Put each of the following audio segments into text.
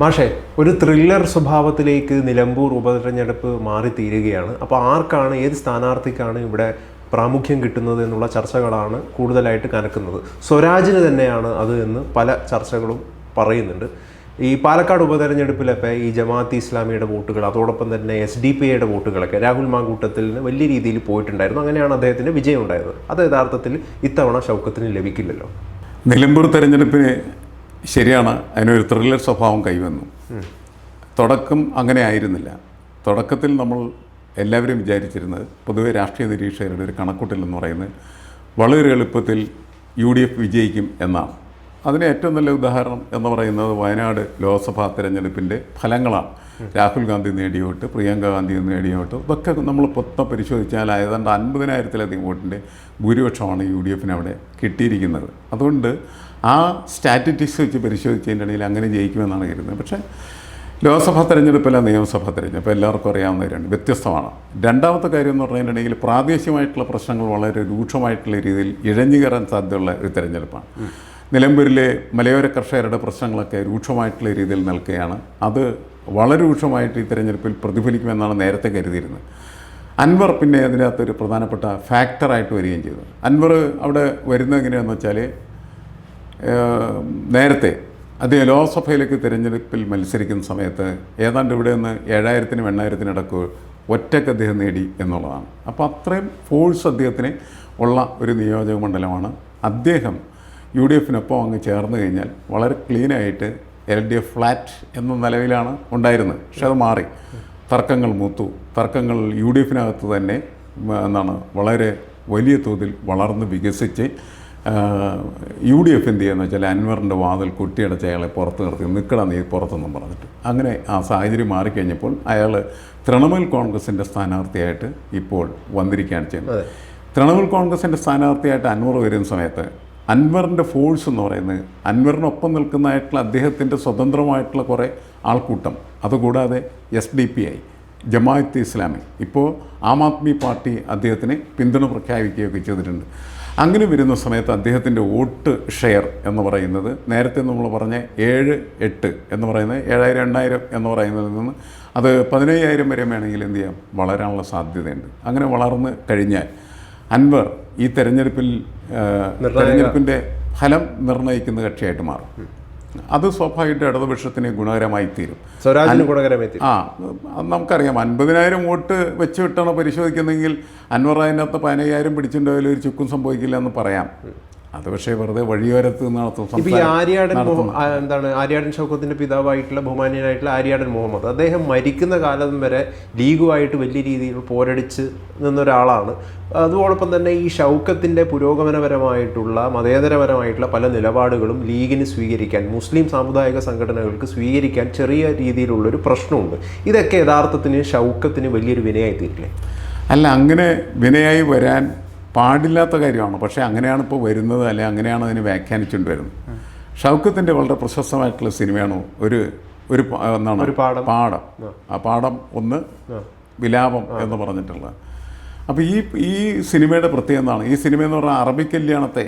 മാഷെ ഒരു ത്രില്ലർ സ്വഭാവത്തിലേക്ക് നിലമ്പൂർ ഉപതെരഞ്ഞെടുപ്പ് മാറിത്തീരുകയാണ്. അപ്പോൾ ആർക്കാണ് ഏത് സ്ഥാനാർത്ഥിക്കാണ് ഇവിടെ പ്രാമുഖ്യം കിട്ടുന്നത് എന്നുള്ള ചർച്ചകളാണ് കൂടുതലായിട്ട് കനക്കുന്നത്. സ്വരാജിന് തന്നെയാണ് അത് എന്ന് പല ചർച്ചകളും പറയുന്നുണ്ട്. ഈ പാലക്കാട് ഉപതെരഞ്ഞെടുപ്പിലൊക്കെ ഈ ജമാഅത്ത് ഇസ്ലാമിയുടെ വോട്ടുകൾ അതോടൊപ്പം തന്നെ എസ് ഡി പി ഐയുടെ വോട്ടുകളൊക്കെ രാഹുൽ മാങ്കൂട്ടത്തിന് വലിയ രീതിയിൽ പോയിട്ടുണ്ടായിരുന്നു. അങ്ങനെയാണ് അദ്ദേഹത്തിന്റെ വിജയം ഉണ്ടായത്. അത് യഥാർത്ഥത്തിൽ ഇത്തവണ ഷൗക്കത്തിന് ലഭിക്കില്ലല്ലോ. നിലമ്പൂർ തെരഞ്ഞെടുപ്പിന് ശരിയാണ്. അതിനൊരു ത്രില്ലർ സ്വഭാവം കൈവന്നു. തുടക്കം അങ്ങനെ ആയിരുന്നില്ല. തുടക്കത്തിൽ നമ്മൾ എല്ലാവരും വിചാരിച്ചിരുന്നത് പൊതുവെ രാഷ്ട്രീയ നിരീക്ഷകരുടെ ഒരു കണക്കൂട്ടൽ എന്ന് പറയുന്നത് വളരെ എളുപ്പത്തിൽ യു ഡി എഫ് വിജയിക്കും എന്നാണ്. അതിന് ഏറ്റവും നല്ല ഉദാഹരണം എന്ന് പറയുന്നത് വയനാട് ലോക്സഭാ തെരഞ്ഞെടുപ്പിന്റെ ഫലങ്ങളാണ്. രാഹുൽ ഗാന്ധി നേടിയ വോട്ട് പ്രിയങ്ക ഗാന്ധി നേടിയ വോട്ട് ഇതൊക്കെ നമ്മൾ പൊത്തം പരിശോധിച്ചാൽ ഏതാണ്ട് അൻപതിനായിരത്തിലധികം വോട്ടിന്റെ ഭൂരിപക്ഷമാണ് യു ഡി എഫിന് അവിടെ കിട്ടിയിരിക്കുന്നത്. അതുകൊണ്ട് ആ സ്റ്റാറ്റിറ്റിക്സ് വെച്ച് പരിശോധിച്ചതിന്റെ ഇടയിൽ അങ്ങനെ ജയിക്കുമെന്നാണ് കരുതുന്നത്. പക്ഷേ ലോക്സഭാ തെരഞ്ഞെടുപ്പല്ല നിയമസഭാ തെരഞ്ഞെടുപ്പ്. എല്ലാവർക്കും അറിയാവുന്ന കാര്യമാണ് വ്യത്യസ്തമാണ്. രണ്ടാമത്തെ കാര്യം എന്ന് പറഞ്ഞിട്ടുണ്ടെങ്കിൽ പ്രാദേശികമായിട്ടുള്ള പ്രശ്നങ്ങൾ വളരെ രൂക്ഷമായിട്ടുള്ള രീതിയിൽ ഇഴഞ്ഞു കയറാൻ സാധ്യതയുള്ള ഒരു തെരഞ്ഞെടുപ്പാണ്. നിലമ്പൂരിലെ മലയോര കർഷകരുടെ പ്രശ്നങ്ങളൊക്കെ രൂക്ഷമായിട്ടുള്ള രീതിയിൽ നിൽക്കുകയാണ്. അത് വളരെ രൂക്ഷമായിട്ട് ഈ തെരഞ്ഞെടുപ്പിൽ പ്രതിഫലിക്കുമെന്നാണ് നേരത്തെ കരുതിയിരുന്നത്. അൻവർ പിന്നെ അതിനകത്തൊരു പ്രധാനപ്പെട്ട ഫാക്ടറായിട്ട് വരികയും ചെയ്തു. അൻവർ അവിടെ വരുന്നത് എങ്ങനെയാണെന്ന് വെച്ചാൽ നേരത്തെ അദ്ദേഹം ലോക്സഭയിലേക്ക് തിരഞ്ഞെടുപ്പിൽ മത്സരിക്കുന്ന സമയത്ത് ഏതാണ്ട് ഇവിടെ നിന്ന് ഏഴായിരത്തിനും എണ്ണായിരത്തിനും ഇടയ്ക്ക് ഒറ്റയ്ക്ക് അദ്ദേഹം നേടി എന്നുള്ളതാണ്. അപ്പോൾ അത്രയും ഫോഴ്സ് അദ്ദേഹത്തിന് ഉള്ള ഒരു നിയോജക മണ്ഡലമാണ്. അദ്ദേഹം യു ഡി എഫിനൊപ്പം അങ്ങ് ചേർന്ന് കഴിഞ്ഞാൽ വളരെ ക്ലീനായിട്ട് എൽ ഡി എഫ് ഫ്ലാറ്റ് എന്ന നിലവിലാണ് ഉണ്ടായിരുന്നത്. പക്ഷെ അത് മാറി. തർക്കങ്ങൾ മൂത്തു. തർക്കങ്ങൾ യു ഡി എഫിനകത്ത് തന്നെ എന്താണ് വളരെ വലിയ തോതിൽ വളർന്ന് വികസിച്ച് യു ഡി എഫ് എന്ത് ചെയ്യുന്ന വെച്ചാൽ അൻവറിന്റെ വാതിൽ കുട്ടിയടച്ച് അയാളെ പുറത്ത് നിർത്തി നിൽക്കട നീ പുറത്തെന്നും പറഞ്ഞിട്ട്. അങ്ങനെ ആ സാഹചര്യം മാറിക്കഴിഞ്ഞപ്പോൾ അയാൾ തൃണമൂൽ കോൺഗ്രസിന്റെ സ്ഥാനാർത്ഥിയായിട്ട് ഇപ്പോൾ വന്നിരിക്കുകയാണ് ചെയ്യുന്നത്. തൃണമൂൽ കോൺഗ്രസിന്റെ സ്ഥാനാർത്ഥിയായിട്ട് അൻവർ വരുന്ന സമയത്ത് അൻവറിന്റെ ഫോഴ്സ് എന്ന് പറയുന്നത് അൻവറിനൊപ്പം നിൽക്കുന്നതായിട്ടുള്ള അദ്ദേഹത്തിന്റെ സ്വതന്ത്രമായിട്ടുള്ള കുറേ ആൾക്കൂട്ടം അതുകൂടാതെ S D P I Jamaat Islami. ഇപ്പോൾ ആം ആദ്മി പാർട്ടി അദ്ദേഹത്തിന് പിന്തുണ പ്രഖ്യാപിക്കുകയൊക്കെ ചെയ്തിട്ടുണ്ട്. അങ്ങനെ വരുന്ന സമയത്ത് അദ്ദേഹത്തിന്റെ വോട്ട് ഷെയർ എന്ന് പറയുന്നത് നേരത്തെ നമ്മൾ പറഞ്ഞ ഏഴ് എട്ട് എന്ന് പറയുന്നത് ഏഴായിരം എണ്ണായിരം എന്ന് പറയുന്നതിൽ നിന്ന് അത് പതിനയ്യായിരം വരെ വേണമെങ്കിൽ എന്ത് ചെയ്യാം? വളരാനുള്ള സാധ്യതയുണ്ട്. അങ്ങനെ വളർന്ന് കഴിഞ്ഞാൽ അൻവർ ഈ തെരഞ്ഞെടുപ്പിൽ തെരഞ്ഞെടുപ്പിന്റെ ഫലം നിർണയിക്കുന്ന കക്ഷിയായിട്ട് മാറും. അത് സ്വാഭാവികമായിട്ട് ഇടതുപക്ഷത്തിന് ഗുണകരമായി തീരും. സ്വരാജിന് ഗുണകരമെത്തി ആ അത് നമുക്കറിയാം. അൻപതിനായിരം വോട്ട് വെച്ച് വിട്ടാണ് പരിശോധിക്കുന്നതെങ്കിൽ അൻവർ അതിനകത്ത് പതിനയ്യായിരം പിടിച്ചിട്ടുണ്ടെങ്കിൽ ഒരു ചുക്കും സംഭവിക്കില്ല എന്ന് പറയാം. അത് പക്ഷേ വെറുതെ വഴിയോരത്ത് നടത്തും ആര്യാടൻ എന്താണ് ആര്യാടൻ ഷൗക്കത്തിന്റെ പിതാവായിട്ടുള്ള ബഹുമാനിയനായിട്ടുള്ള ആര്യാടൻ മുഹമ്മദ്. അദ്ദേഹം മരിക്കുന്ന കാലം വരെ ലീഗുമായിട്ട് വലിയ രീതിയിൽ പോരടിച്ച് നിന്ന ഒരാളാണ് അതോടൊപ്പം തന്നെ ഈ ഷൗക്കത്തിന്റെ പുരോഗമനപരമായിട്ടുള്ള മതേതരപരമായിട്ടുള്ള പല നിലപാടുകളും ലീഗിന് സ്വീകരിക്കാൻ മുസ്ലിം സാമുദായിക സംഘടനകൾക്ക് സ്വീകരിക്കാൻ ചെറിയ രീതിയിലുള്ളൊരു പ്രശ്നമുണ്ട്. ഇതൊക്കെ യഥാർത്ഥത്തിന് ഷൗക്കത്തിന് വലിയൊരു വിനയായി തീരില്ലേ അല്ല അങ്ങനെ വിനയായി വരാൻ പാടില്ലാത്ത കാര്യമാണ്? പക്ഷേ അങ്ങനെയാണ് ഇപ്പോൾ വരുന്നത് അല്ലെ അങ്ങനെയാണ് അതിനെ വ്യാഖ്യാനിച്ചുകൊണ്ട് വരുന്നത് ഷൗക്കത്തിന്റെ വളരെ പ്രശസ്തമായിട്ടുള്ള സിനിമയാണ് ഒരു ഒരു എന്നാണ് എന്താണ്? ഒരു പാഠം. പാഠം. ആ. പാഠം ഒന്ന് വിലാപം എന്ന് പറഞ്ഞിട്ടുള്ളത്. അപ്പോൾ ഈ ഈ സിനിമയുടെ പ്രത്യേകത എന്താണ്? ഈ സിനിമ എന്ന് പറഞ്ഞാൽ അറബി കല്യാണത്തെ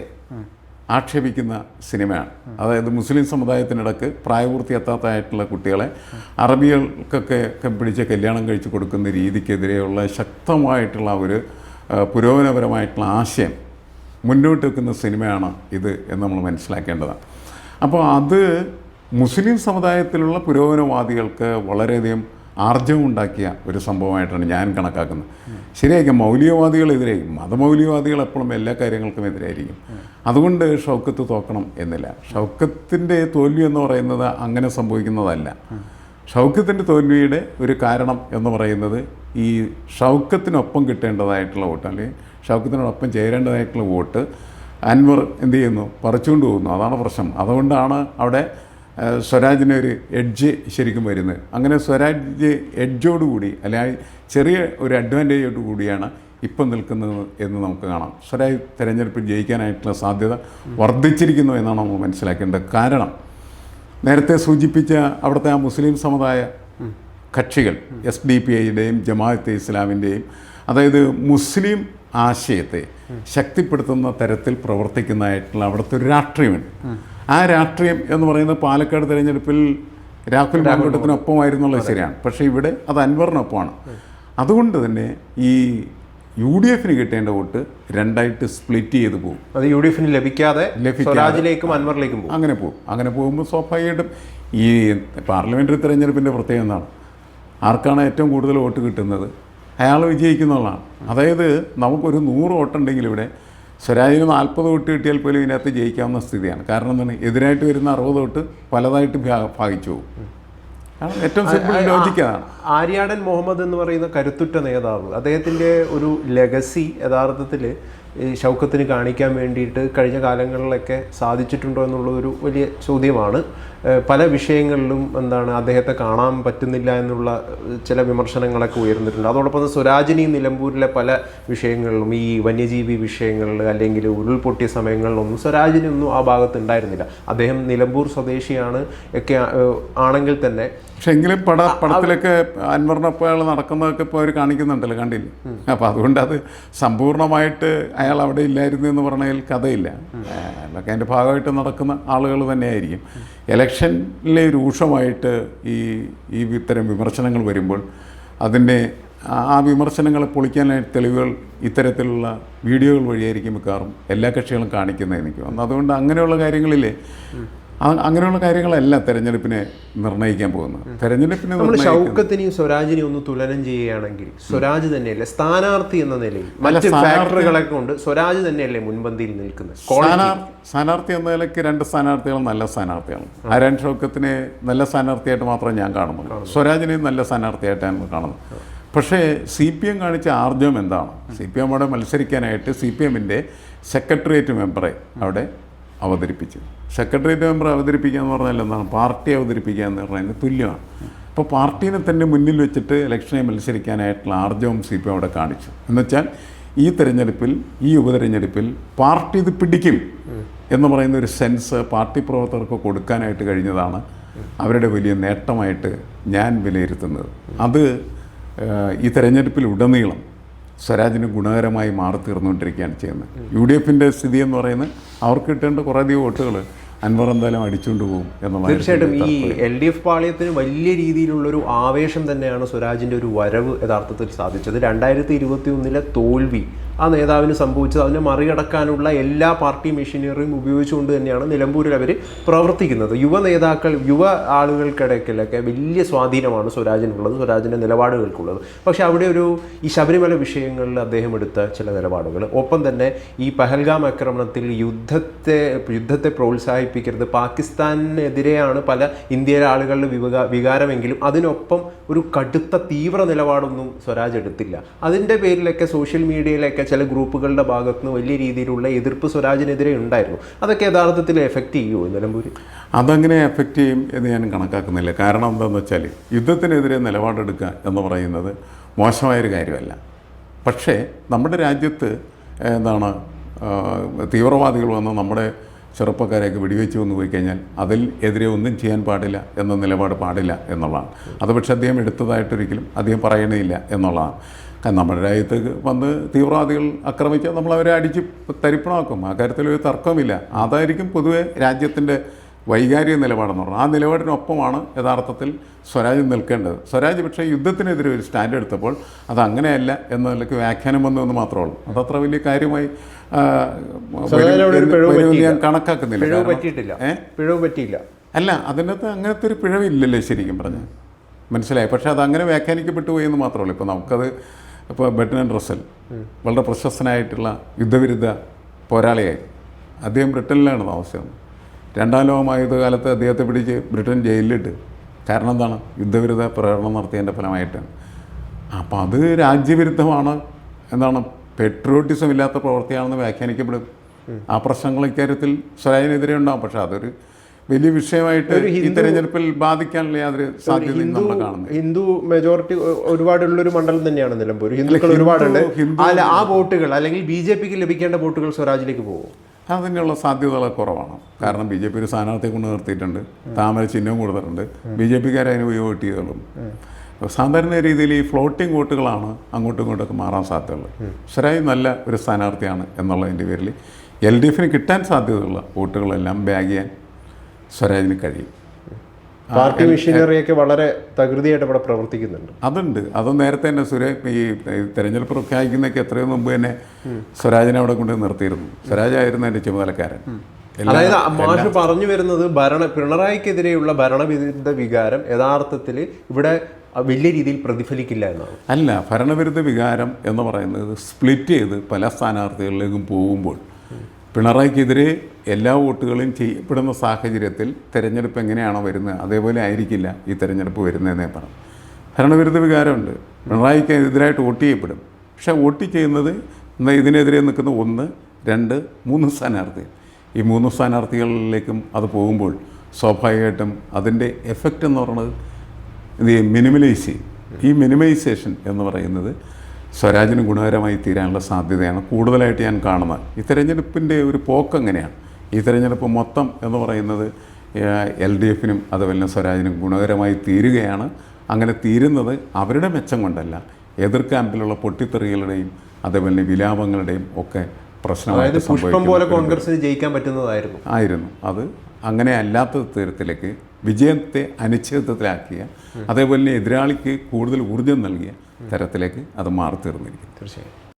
ആക്ഷേപിക്കുന്ന സിനിമയാണ്. അതായത് മുസ്ലിം സമുദായത്തിനിടക്ക് പ്രായപൂർത്തി എത്താത്തതായിട്ടുള്ള കുട്ടികളെ അറബികൾക്കൊക്കെ പിടിച്ച് കല്യാണം കഴിച്ച് കൊടുക്കുന്ന രീതിക്കെതിരെയുള്ള ശക്തമായിട്ടുള്ള ഒരു പുരോഗമനപരമായിട്ടുള്ള ആശയം മുന്നോട്ട് വെക്കുന്ന സിനിമയാണ് ഇത് എന്ന് നമ്മൾ മനസ്സിലാക്കേണ്ടതാണ്. അപ്പോൾ അത് മുസ്ലിം സമുദായത്തിലുള്ള പുരോഗമനവാദികൾക്ക് വളരെയധികം ആർജവം ഉണ്ടാക്കിയ ഒരു സംഭവമായിട്ടാണ് ഞാൻ കണക്കാക്കുന്നത്. ശരിയായിരിക്കും മൗലികവാദികളെതിരായിരിക്കും മതമൗലികവാദികൾ എപ്പോഴും എല്ലാ കാര്യങ്ങൾക്കും എതിരായിരിക്കും. അതുകൊണ്ട് ഷൗക്കത്ത് തോക്കണം എന്നില്ല. ഷൗക്കത്തിന്റെ തോൽവി എന്ന് പറയുന്നത് അങ്ങനെ സംഭവിക്കുന്നതല്ല. ഷൗക്കത്തിന്റെ തോൽവിയുടെ ഒരു കാരണം എന്ന് പറയുന്നത് ഈ ഷൗക്കത്തിനൊപ്പം കിട്ടേണ്ടതായിട്ടുള്ള വോട്ട് അല്ലെങ്കിൽ ഷൗക്കത്തിനോടൊപ്പം ചേരേണ്ടതായിട്ടുള്ള വോട്ട് അൻവർ എന്ത് ചെയ്യുന്നു? പറിച്ചുകൊണ്ട് പോകുന്നു. അതാണ് പ്രശ്നം. അതുകൊണ്ടാണ് അവിടെ സ്വരാജിന് ഒരു എഡ്ജ് ശരിക്കും വരുന്നത്. അങ്ങനെ സ്വരാജ് എഡ്ജോടുകൂടി അല്ലെങ്കിൽ ചെറിയ ഒരു അഡ്വാന്റേജോട് കൂടിയാണ് ഇപ്പം നിൽക്കുന്നത് എന്ന് നമുക്ക് കാണാം. സ്വരാജ് തിരഞ്ഞെടുപ്പിൽ ജയിക്കാനായിട്ടുള്ള സാധ്യത വർദ്ധിച്ചിരിക്കുന്നു എന്നാണ് നമ്മൾ മനസ്സിലാക്കേണ്ടത്. കാരണം നേരത്തെ സൂചിപ്പിച്ച അവിടുത്തെ ആ മുസ്ലിം സമുദായ കക്ഷികൾ എസ് ഡി പി ഐയുടെയും ജമാഅത്തെ ഇസ്ലാമിന്റെയും അതായത് മുസ്ലിം ആശയത്തെ ശക്തിപ്പെടുത്തുന്ന തരത്തിൽ പ്രവർത്തിക്കുന്നതായിട്ടുള്ള അവിടുത്തെ ഒരു രാഷ്ട്രീയമുണ്ട്. ആ രാഷ്ട്രീയം എന്ന് പറയുന്നത് പാലക്കാട് തിരഞ്ഞെടുപ്പിൽ രാഹുൽ മാങ്കൂട്ടത്തിനൊപ്പമായിരുന്നുള്ളത് ശരിയാണ്. പക്ഷേ ഇവിടെ അത് അൻവറിനൊപ്പമാണ്. അതുകൊണ്ട് തന്നെ ഈ യു ഡി എഫിന് കിട്ടേണ്ട വോട്ട് രണ്ടായിട്ട് സ്പ്ലിറ്റ് ചെയ്ത് പോകും. അത് യു ഡി എഫിന് ലഭിക്കാതെ ലഭിക്കും സ്വരാജിലേക്കും അൻവറിലേക്കും പോകും. അങ്ങനെ പോകും. അങ്ങനെ പോകുമ്പോൾ സ്വാഭാവികമായിട്ടും ഈ പാർലമെന്ററി തെരഞ്ഞെടുപ്പിന്റെ പ്രത്യേകത എന്താണ്? ആർക്കാണ് ഏറ്റവും കൂടുതൽ വോട്ട് കിട്ടുന്നത്? അയാൾ വിജയിക്കുന്നുള്ളതാണ് അതായത് നമുക്കൊരു നൂറ് വോട്ടുണ്ടെങ്കിൽ ഇവിടെ സ്വരാജിന് നാൽപ്പത് വോട്ട് കിട്ടിയാൽ പോലും ഇതിനകത്ത് ജയിക്കാവുന്ന സ്ഥിതിയാണ്. കാരണം എന്താണ്? എതിരായിട്ട് വരുന്ന അറുപത് വോട്ട് പലതായിട്ട് ഭാഗിച്ചു പോകും. ഏറ്റവും സിമ്പിൾ ലോജിക്കാണ് ആര്യാടൻ മുഹമ്മദ് എന്ന് പറയുന്ന കരുത്തുറ്റ നേതാവ് അദ്ദേഹത്തിന്റെ ഒരു ലെഗസി യഥാർത്ഥത്തിൽ ഷൗക്കത്തിന് കാണിക്കാൻ വേണ്ടിയിട്ട് കഴിഞ്ഞ കാലങ്ങളിലൊക്കെ സാധിച്ചിട്ടുണ്ടോ എന്നുള്ള ഒരു വലിയ ചോദ്യമാണ്. പല വിഷയങ്ങളിലും എന്താണ് അദ്ദേഹത്തെ കാണാൻ പറ്റുന്നില്ല എന്നുള്ള ചില വിമർശനങ്ങളൊക്കെ ഉയർന്നിട്ടുണ്ട്. അതോടൊപ്പം തന്നെ സ്വരാജിനി നിലമ്പൂരിലെ പല വിഷയങ്ങളിലും ഈ വന്യജീവി വിഷയങ്ങളിൽ അല്ലെങ്കിൽ ഉരുൾപൊട്ടിയ സമയങ്ങളിലൊന്നും സ്വരാജിനി ഒന്നും ആ ഭാഗത്ത് ഉണ്ടായിരുന്നില്ല. അദ്ദേഹം നിലമ്പൂർ സ്വദേശിയാണ് ഒക്കെ ആണെങ്കിൽ തന്നെ. പക്ഷെ എങ്കിലും പട പടത്തിലൊക്കെ അൻവറിനൊപ്പം നടക്കുന്നതൊക്കെ ഇപ്പോൾ അവർ കാണിക്കുന്നുണ്ടല്ലോ കണ്ടില്ല? അപ്പോൾ അതുകൊണ്ട് അത് സമ്പൂർണമായിട്ട് അയാൾ അവിടെ ഇല്ലായിരുന്നു എന്ന് പറഞ്ഞാൽ കഥയില്ല. അതൊക്കെ അതിന്റെ ഭാഗമായിട്ട് നടക്കുന്ന ആളുകൾ തന്നെയായിരിക്കും. ഇലക്ഷനിലെ രൂക്ഷമായിട്ട് ഈ ഈ ഇത്തരം വിമർശനങ്ങൾ വരുമ്പോൾ അതിന്റെ ആ- വിമർശനങ്ങളെ പൊളിക്കാനായിട്ട് തെളിവുകൾ ഇത്തരത്തിലുള്ള വീഡിയോകൾ വഴിയായിരിക്കും മിക്കവാറും എല്ലാ കക്ഷികളും കാണിക്കുന്നത് എനിക്ക് തോന്നുന്നു. അതുകൊണ്ട് അങ്ങനെയുള്ള കാര്യങ്ങളിൽ അങ്ങനെയുള്ള കാര്യങ്ങളല്ല തെരഞ്ഞെടുപ്പിനെ നിർണയിക്കാൻ പോകുന്നത്. തെരഞ്ഞെടുപ്പിനെ നമ്മൾ ശൗക്കത്തിനെയും ഷൗക്കത്തിനെയും സ്വരാജിനെയും ഒന്ന് തുലനം ചെയ്യുകയാണെങ്കിൽ സ്വരാജ് തന്നെയല്ലേ സ്ഥാനാർത്ഥി എന്ന നിലയിൽ മറ്റ് ഫാക്ടറുകളെ കൊണ്ട് സ്വരാജ് തന്നെയല്ലേ മുൻപന്തിയിൽ നിൽക്കുന്നത്? സ്ഥാനാർ- സ്ഥാനാർത്ഥി എന്ന നിലയ്ക്ക് രണ്ട് സ്ഥാനാർത്ഥികൾ നല്ല സ്ഥാനാർത്ഥിയാണ് ആരാൻ ഷൗക്കത്തിനെ നല്ല സ്ഥാനാർത്ഥിയായിട്ട് മാത്രമേ ഞാൻ കാണുന്നുള്ളൂ സ്വരാജിനെയും നല്ല സ്ഥാനാർത്ഥിയായിട്ടാണ് കാണുന്നത്. പക്ഷേ സി പി എം കാണിച്ച ആർജവം എന്താണ്? സി പി എമ്മോടെ മത്സരിക്കാനായിട്ട് സി പി എമ്മിന്റെ സെക്രട്ടേറിയറ്റ് മെമ്പറെ അവിടെ അവതരിപ്പിച്ചു. സെക്രട്ടേറിയറ്റ് മെമ്പർ അവതരിപ്പിക്കുക എന്ന് പറഞ്ഞാൽ എന്താണ്? പാർട്ടി അവതരിപ്പിക്കുക എന്ന് പറഞ്ഞതിന് തുല്യമാണ്. അപ്പോൾ പാർട്ടീനെ തന്നെ മുന്നിൽ വെച്ചിട്ട് ഇലക്ഷനെ മത്സരിക്കാനായിട്ടുള്ള ആർജവം സി പി അവിടെ കാണിച്ചു. എന്നുവെച്ചാൽ ഈ തെരഞ്ഞെടുപ്പിൽ ഈ ഉപതെരഞ്ഞെടുപ്പിൽ പാർട്ടി ഇത് പിടിക്കും എന്ന് പറയുന്ന ഒരു സെൻസ് പാർട്ടി പ്രവർത്തകർക്ക് കൊടുക്കാനായിട്ട് കഴിഞ്ഞതാണ് അവരുടെ വലിയ നേട്ടമായിട്ട് ഞാൻ വിലയിരുത്തുന്നത്. അത് ഈ തെരഞ്ഞെടുപ്പിൽ ഉടനീളം സ്വരാജിന് ഗുണകരമായി മാറി തീർന്നുകൊണ്ടിരിക്കുകയാണ് ചെയ്യുന്നത്. യു ഡി എഫിന്റെ സ്ഥിതി എന്ന് പറയുന്നത് അവർക്ക് കിട്ടേണ്ട കുറേയധികം വോട്ടുകൾ അൻവർ എന്തായാലും അടിച്ചുകൊണ്ട് പോകും എന്നുള്ള തീർച്ചയായിട്ടും ഈ എൽ ഡി എഫ് പാളയത്തിന് വലിയ രീതിയിലുള്ളൊരു ആവേശം തന്നെയാണ് സ്വരാജിന്റെ ഒരു വരവ് യഥാർത്ഥത്തിൽ സാധിച്ചത്. രണ്ടായിരത്തി ഇരുപത്തി ഒന്നിലെ തോൽവി ആ നേതാവിന് സംഭവിച്ചത് അതിനെ മറികടക്കാനുള്ള എല്ലാ പാർട്ടി മെഷീനറിയും ഉപയോഗിച്ചുകൊണ്ട് തന്നെയാണ് നിലമ്പൂരിൽ അവർ പ്രവർത്തിക്കുന്നത്. യുവ നേതാക്കൾ യുവ ആളുകൾക്കിടയ്ക്കിലൊക്കെ വലിയ സ്വാധീനമാണ് സ്വരാജിനുള്ളത് സ്വരാജിന്റെ നിലപാടുകൾക്കുള്ളത്. പക്ഷേ അവിടെ ഒരു ഈ ശബരിമല വിഷയങ്ങളിൽ അദ്ദേഹം എടുത്ത ചില നിലപാടുകൾ. ഒപ്പം തന്നെ ഈ പഹൽഗാം ആക്രമണത്തിൽ യുദ്ധത്തെ യുദ്ധത്തെ പ്രോത്സാഹിപ്പിക്കരുത് പാകിസ്ഥാനെതിരെയാണ് പല ഇന്ത്യയിലെ ആളുകളുടെ വിവക വികാരമെങ്കിലും അതിനൊപ്പം ഒരു കടുത്ത തീവ്ര നിലപാടൊന്നും സ്വരാജ് എടുത്തില്ല. അതിന്റെ പേരിലൊക്കെ സോഷ്യൽ മീഡിയയിലൊക്കെ ചില ഗ്രൂപ്പുകളുടെ ഭാഗത്ത് നിന്ന് വലിയ രീതിയിലുള്ള എതിർപ്പ് സ്വരാജിനെതിരെ ഉണ്ടായിരുന്നു. അതൊക്കെ യഥാർത്ഥത്തിൽ എഫക്റ്റ് ചെയ്യുമോ നിലമ്പൂരി? അതങ്ങനെ എഫക്റ്റ് ചെയ്യും എന്ന് ഞാൻ കണക്കാക്കുന്നില്ല. കാരണം എന്താണെന്ന് വെച്ചാൽ യുദ്ധത്തിനെതിരെ നിലപാടെടുക്കുക എന്ന് പറയുന്നത് മോശമായൊരു കാര്യമല്ല. പക്ഷേ നമ്മുടെ രാജ്യത്ത് എന്താണ് തീവ്രവാദികൾ വന്ന് നമ്മുടെ ചെറുപ്പക്കാരെയൊക്കെ വെടിവെച്ച് വന്ന് പോയി കഴിഞ്ഞാൽ അതിൽ എതിരെ ഒന്നും ചെയ്യാൻ പാടില്ല എന്ന നിലപാട് പാടില്ല എന്നുള്ളതാണ്. അത് പക്ഷേ അദ്ദേഹം എടുത്തതായിട്ടൊരിക്കലും അദ്ദേഹം പറയണില്ല എന്നുള്ളതാണ്. നമ്മുടെ രാജ്യത്ത് വന്ന് തീവ്രവാദികൾ ആക്രമിച്ചാൽ നമ്മൾ അവരെ അടിച്ച് തരിപ്പണമാക്കും. ആ കാര്യത്തിൽ ഒരു തർക്കമില്ല അതായിരിക്കും പൊതുവെ രാജ്യത്തിന്റെ വൈകാരിക നിലപാടെന്ന് പറഞ്ഞു ആ നിലപാടിനൊപ്പമാണ് യഥാർത്ഥത്തിൽ സ്വരാജ് നിൽക്കേണ്ടത്. സ്വരാജ് പക്ഷേ യുദ്ധത്തിനെതിരെ ഒരു സ്റ്റാൻഡ് എടുത്തപ്പോൾ അത് അങ്ങനെയല്ല എന്ന നിലയ്ക്ക് വ്യാഖ്യാനം വന്നു എന്ന് മാത്രമേ ഉള്ളൂ. അതത്ര വലിയ കാര്യമായി ഞാൻ കണക്കാക്കുന്നില്ല. പറ്റിയിട്ടില്ല? പിഴവ് പറ്റിയില്ല. അല്ല അതിനകത്ത് അങ്ങനത്തെ ഒരു പിഴവില്ലല്ലേ ശരിക്കും പറഞ്ഞു മനസ്സിലായി? പക്ഷേ അത് അങ്ങനെ വ്യാഖ്യാനിക്കപ്പെട്ടു പോയി എന്ന് മാത്രമേ ഉള്ളൂ. ഇപ്പോൾ നമുക്കത് ഇപ്പോൾ ബെറ്റൻ റസൽ വളരെ പ്രശസ്തനായിട്ടുള്ള യുദ്ധവിരുദ്ധ പോരാളിയായി. അദ്ദേഹം ബ്രിട്ടനിലാണ് താമസിക്കുന്നത് രണ്ടാം ലോക മഹായുദ്ധകാലത്ത് അദ്ദേഹത്തെ പിടിച്ച് ബ്രിട്ടൻ ജയിലിലിട്ട്. കാരണം എന്താണ്? യുദ്ധവിരുദ്ധ പ്രകടനം നടത്തിയതിന്റെ ഫലമായിട്ടാണ് അപ്പോൾ അത് രാജ്യവിരുദ്ധമാണ് എന്താണ് പെട്രോട്ടിസം ഇല്ലാത്ത പ്രവൃത്തിയാണെന്ന് വ്യാഖ്യാനിക്കപ്പെടും. ആ പ്രശ്നങ്ങൾ ഇക്കാര്യത്തിൽ സ്വരാജിനെതിരെ ഉണ്ടാകും പക്ഷേ അതൊരു വലിയ വിഷയമായിട്ട് ഈ തെരഞ്ഞെടുപ്പിൽ ബാധിക്കാനുള്ള യാതൊരു സാധ്യതയും നമ്മൾ കാണുന്നു ഹിന്ദു മെജോറിറ്റി ഒരുപാടുള്ള ഒരു മണ്ഡലം തന്നെയാണ് നിലമ്പൂർ. ഹിന്ദുക്കൾ ഒരുപാടുണ്ട്. ആ വോട്ടുകൾ അല്ലെങ്കിൽ ബി ജെ പിക്ക് ലഭിക്കേണ്ട വോട്ടുകൾ സ്വരാജിലേക്ക് പോകും. അതിനുള്ള സാധ്യതകൾ കുറവാണ്. കാരണം ബി ജെ പി ഒരു സ്ഥാനാർത്ഥിയെ കൊണ്ട് നിർത്തിയിട്ടുണ്ട്. താമര ചിഹ്നവും കൊടുത്തിട്ടുണ്ട്. ബി ജെ പിക്കാർ അതിന് പോയി വോട്ട് സാധാരണ രീതിയിൽ ഈ ഫ്ലോട്ടിംഗ് വോട്ടുകളാണ് അങ്ങോട്ടും ഇങ്ങോട്ടൊക്കെ മാറാൻ സാധ്യതയുള്ളത് ശരായി നല്ല ഒരു സ്ഥാനാർത്ഥിയാണ് എന്നുള്ളതിന്റെ പേരിൽ എൽ ഡി എഫിന് കിട്ടാൻ സാധ്യതയുള്ള വോട്ടുകളെല്ലാം ബാഗ് ചെയ്യാൻ സ്വരാജിന് കഴിയും. പാർട്ടി മെഷീനറിയൊക്കെ വളരെ തകൃതിയായിട്ട് ഇവിടെ പ്രവർത്തിക്കുന്നുണ്ട്. അതുണ്ട്. അത് നേരത്തെ തന്നെ സുരേ ഈ ഈ തെരഞ്ഞെടുപ്പ് പ്രഖ്യാപിക്കുന്നതൊക്കെ എത്രയോ മുമ്പ് തന്നെ സ്വരാജിനെ അവിടെ കൊണ്ട് നിർത്തിയിരുന്നു. സ്വരാജായിരുന്നു എന്റെ ചുമതലക്കാരൻ. അതായത് മാഷ് പറഞ്ഞു വരുന്നത് ഭരണ പിണറായിക്കെതിരെയുള്ള ഭരണവിരുദ്ധ വികാരം യഥാർത്ഥത്തിൽ ഇവിടെ വലിയ രീതിയിൽ പ്രതിഫലിക്കില്ല എന്നാണ്. അല്ല ഭരണവിരുദ്ധ വികാരം എന്ന് പറയുന്നത് സ്പ്ലിറ്റ് ചെയ്ത് പല സ്ഥാനാർത്ഥികളിലേക്കും പോകുമ്പോൾ പിണറായിക്കെതിരെ എല്ലാ വോട്ടുകളും ചെയ്യപ്പെടുന്ന സാഹചര്യത്തിൽ തിരഞ്ഞെടുപ്പ് എങ്ങനെയാണോ വരുന്നത് അതേപോലെ ആയിരിക്കില്ല ഈ തിരഞ്ഞെടുപ്പ് വരുന്നതെന്നേ പറഞ്ഞു ഭരണവിരുദ്ധ വികാരമുണ്ട്. പിണറായിക്ക് എതിരായിട്ട് വോട്ട് ചെയ്യപ്പെടും. പക്ഷേ വോട്ട് ചെയ്യുന്നത് എന്നാൽ ഇതിനെതിരെ നിൽക്കുന്ന ഒന്ന് രണ്ട് മൂന്ന് സ്ഥാനാർത്ഥി. ഈ മൂന്ന് സ്ഥാനാർത്ഥികളിലേക്കും അത് പോകുമ്പോൾ സ്വാഭാവികമായിട്ടും അതിന്റെ എഫക്റ്റ് എന്ന് പറയുന്നത് ഇത് മിനിമലൈസ് ചെയ്യും. ഈ മിനിമൈസേഷൻ എന്ന് പറയുന്നത് സ്വരാജിന് ഗുണകരമായി തീരാനുള്ള സാധ്യതയാണ് കൂടുതലായിട്ട് ഞാൻ കാണുന്നത്. ഈ തെരഞ്ഞെടുപ്പിന്റെ ഒരു പോക്ക് എങ്ങനെയാണ്? ഈ തെരഞ്ഞെടുപ്പ് മൊത്തം എന്ന് പറയുന്നത് എൽ ഡി എഫിനും അതുപോലെ തന്നെ സ്വരാജിനും ഗുണകരമായി തീരുകയാണ്. അങ്ങനെ തീരുന്നത് അവരുടെ മെച്ചം കൊണ്ടല്ല. എതിർ ക്യാമ്പിലുള്ള പൊട്ടിത്തെറികളുടെയും അതേപോലെ തന്നെ വിലാപങ്ങളുടെയും ഒക്കെ പ്രശ്നമായിട്ട് പുഷ്പം പോലെ കോൺഗ്രസിന് ജയിക്കാൻ പറ്റുന്നതായിരുന്നു. ആയിരുന്നു. അത് അങ്ങനെ അല്ലാത്ത തരത്തിലേക്ക് വിജയത്തെ അനിശ്ചിതത്വത്തിലാക്കിയ അതേപോലെ എതിരാളിക്ക് കൂടുതൽ ഊർജം നൽകിയ തരത്തിലേക്ക് അത് മാറി തീർന്നിരിക്കും തീർച്ചയായും.